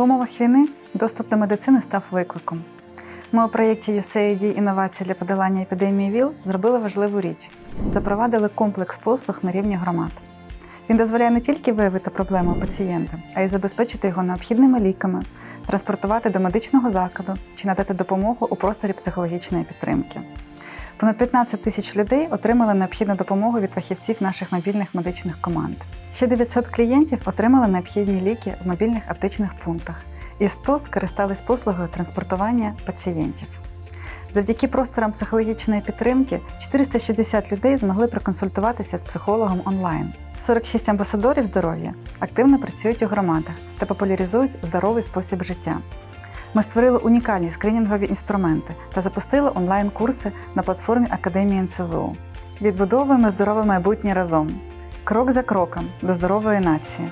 В умовах війни доступ до медицини став викликом. Ми у проєкті USAID інновації для подолання епідемії ВІЛ зробили важливу річ запровадили комплекс послуг на рівні громад. Він дозволяє не тільки виявити проблему пацієнта, а й забезпечити його необхідними ліками, транспортувати до медичного закладу чи надати допомогу у просторі психологічної підтримки. Понад 15 тисяч людей отримали необхідну допомогу від фахівців наших мобільних медичних команд. Ще 900 клієнтів отримали необхідні ліки в мобільних аптечних пунктах, і 100 скористались послугою транспортування пацієнтів. Завдяки просторам психологічної підтримки 460 людей змогли проконсультуватися з психологом онлайн. 46 амбасадорів здоров'я активно працюють у громадах та популяризують здоровий спосіб життя. Ми створили унікальні скринінгові інструменти та запустили онлайн-курси на платформі Академії НСЗУ. Відбудовуємо здорове майбутнє разом. Крок за кроком до здорової нації.